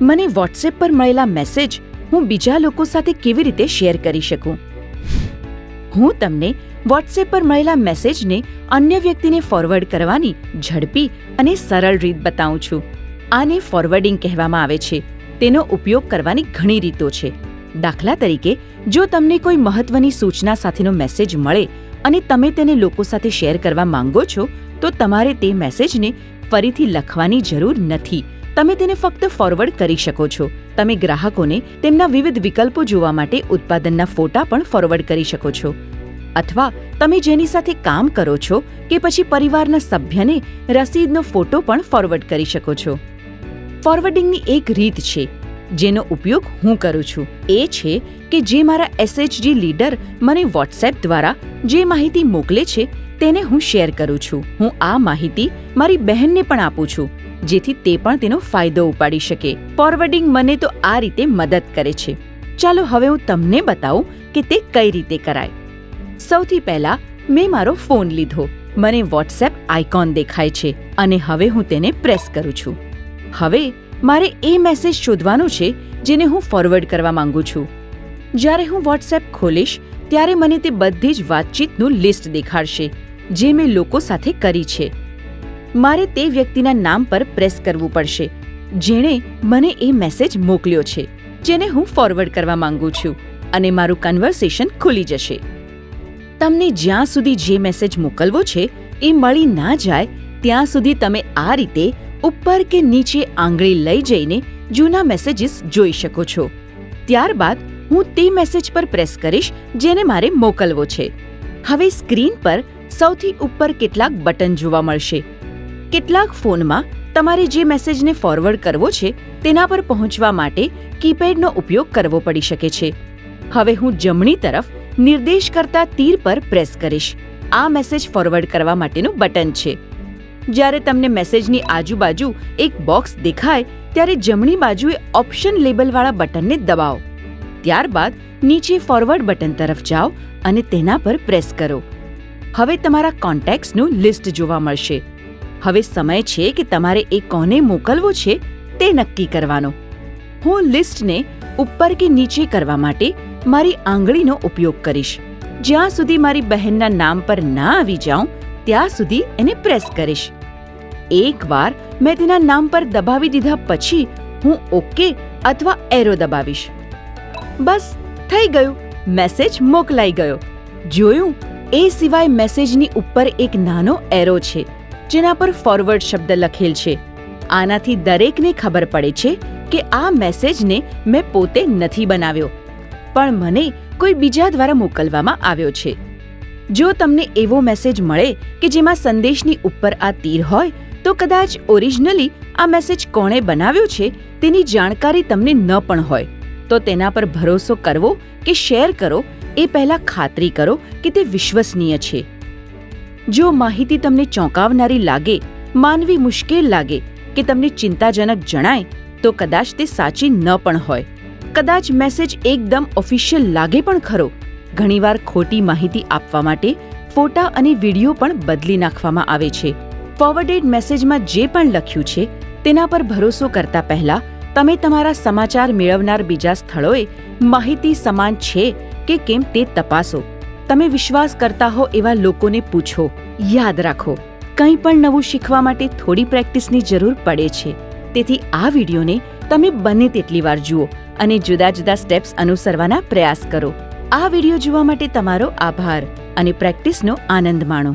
મને વોટ્સએપ પર મળેલા મેસેજ હું બીજા લોકો સાથે કેવી રીતે શેર કરી શકું? હું તમને વોટ્સએપ પર મળેલા મેસેજને અન્ય વ્યક્તિને ફોરવર્ડ કરવાની ઝડપી અને સરળ રીત બતાવું છું. આને ફોરવર્ડિંગ કહેવામાં આવે છે. તેનો ઉપયોગ કરવાની ઘણી રીતો છે. દાખલા તરીકે, જો તમને કોઈ મહત્વની સૂચના સાથેનો મેસેજ મળે અને તમે તેને લોકો સાથે શેર કરવા માંગો છો, તો તમારે તે મેસેજને ફરીથી લખવાની જરૂર નથી. તમે તેને ફક્ત ફોરવર્ડ કરી શકો છો. તમે ગ્રાહકોને તેમના વિવિધ વિકલ્પો જોવા માટે ઉત્પાદનના ફોટા પણ ફોરવર્ડ કરી શકો છો. અથવા તમે જેની સાથે કામ કરો છો કે પછી પરિવારના સભ્યને રસીદનો ફોટો પણ ફોરવર્ડ કરી શકો છો. ફોરવર્ડિંગની એક રીત છે, જેનો ઉપયોગ હું કરું છું. એ છે કે જે મારા એસએચજી લીડર મને વોટ્સએપ દ્વારા જે માહિતી મોકલે છે, તેને હું શેર કરું છું. હું આ માહિતી મારી બહેનને પણ આપું છું. જેથી તે પણ તેનો ફાયદો ઉપાડી શકે. ફોરવર્ડિંગ મને તો આ રીતે મદદ કરે છે. ચાલો હવે હું તમને બતાવું કે તે કઈ રીતે કરાય. સૌથી પહેલા મેં મારો ફોન લીધો. મને વોટ્સએપ આઇકોન દેખાય છે અને હવે હું તેને પ્રેસ કરું છું. હવે મારે એ મેસેજ શોધવાનો છે જેને હું ફોરવર્ડ કરવા માંગુ છું. જ્યારે હું વોટ્સએપ ખોલીશ, ત્યારે મને તે બધી જ વાતચીતનું લિસ્ટ દેખાડશે, જે મેં લોકો સાથે કરી છે. મારે તે વ્યક્તિના નામ પર પ્રેસ કરવું પડશે. જેણે મને એ મેસેજ મોકલ્યો છે, જેને હું ફોરવર્ડ કરવા માંગુ છું અને મારું કન્વર્સેશન ખુલી જશે. તમને જ્યાં સુધી જે મેસેજ મોકલવો છે, એ મળી ના જાય, ત્યાં સુધી તમે આ રીતે ઉપર કે નીચે આંગળી લઈ જઈને જૂના મેસેજીસ જોઈ શકો છો. ત્યારબાદ હું તે મેસેજ પર પ્રેસ કરીશ, જેને મારે મોકલવો છે. હવે સ્ક્રીન પર સૌથી ઉપર કેટલાક બટન જોવા મળશે. કેટલાક ફોનમાં તમારે જે મેસેજને ફોરવર્ડ કરવો છે, તેના પર પહોંચવા માટે કીપેડનો ઉપયોગ કરવો પડી શકે છે. હવે હું જમણી તરફ નિર્દેશ કરતા તીર પર પ્રેસ કરીશ. આ મેસેજ ફોરવર્ડ કરવા માટેનું બટન છે. જ્યારે તમને મેસેજની આજુબાજુ એક બોક્સ દેખાય, ત્યારે જમણી બાજુએ ઓપ્શન લેબલવાળા બટનને દબાવો. ત્યારબાદ નીચે ફોરવર્ડ બટન તરફ જાઓ અને તેના પર પ્રેસ કરો. હવે તમારા કોન્ટેક્ટ્સનું લિસ્ટ જોવા મળશે. હવે સમય છે કે તમારે એ કોને મોકલવો છે તે નક્કી કરવાનો. હું લિસ્ટને ઉપર કે નીચે કરવા માટે મારી આંગળીનો ઉપયોગ કરીશ. જ્યાં સુધી મારી બહેનના નામ પર ના આવી જાઉં, ત્યાં સુધી એને પ્રેસ કરીશ. એકવાર મેં તેના નામ પર દબાવી દીધા પછી હું ઓકે અથવા એરો દબાવીશ. બસ, થઈ ગયું. મેસેજ મોકલાઈ ગયો. જોયું? એ સિવાય મેસેજની ઉપર એક નાનો એરો છે. જેના પર ફોરવર્ડ શબ્દ લખેલ છે. આનાથી દરેકને ખબર પડે છે કે આ મેસેજને મેં પોતે નથી બનાવ્યો. પણ મને કોઈ બીજા દ્વારા મોકલવામાં આવ્યો છે. જો તમને એવો મેસેજ મળે કે જેમાં સંદેશની ઉપર આ તીર હોય, તો કદાચ ઓરિજિનલી આ મેસેજ કોણે બનાવ્યો છે તેની જાણકારી તમને ન પણ હોય. તો તેના પર ભરોસો કરવો કે શેર કરો એ પહેલા ખાતરી કરો કે તે વિશ્વસનીય છે. જો માહિતી તમને ચોંકાવનારી લાગે, માનવી મુશ્કેલ લાગે કે તમને ચિંતાજનક જણાય, તો કદાચ તે સાચી ન પણ હોય. કદાચ મેસેજ એકદમ ઓફિશિયલ લાગે પણ ખરો. ઘણીવાર ખોટી માહિતી આપવા માટે ફોટા અને વીડિયો પણ બદલી નાખવામાં આવે છે. ફોરવર્ડેડ મેસેજમાં જે પણ લખ્યું છે, તેના પર ભરોસો કરતા પહેલા તમે તમારા સમાચાર મેળવનાર બીજા સ્થળોએ માહિતી સમાન છે કે કેમ તે તપાસો. તમે વિશ્વાસ કરતા હો એવા લોકોને પૂછો. યાદ રાખો, કંઈ પણ નવું શીખવા માટે થોડી પ્રેક્ટિસની જરૂર પડે છે. તેથી આ વિડીયોને તમે બને તેટલી વાર જુઓ અને જુદા જુદા સ્ટેપ્સ અનુસરવાના પ્રયાસ કરો. આ વીડિયો જોવા માટે તમારો આભાર અને પ્રેક્ટિસનો આનંદ માણો.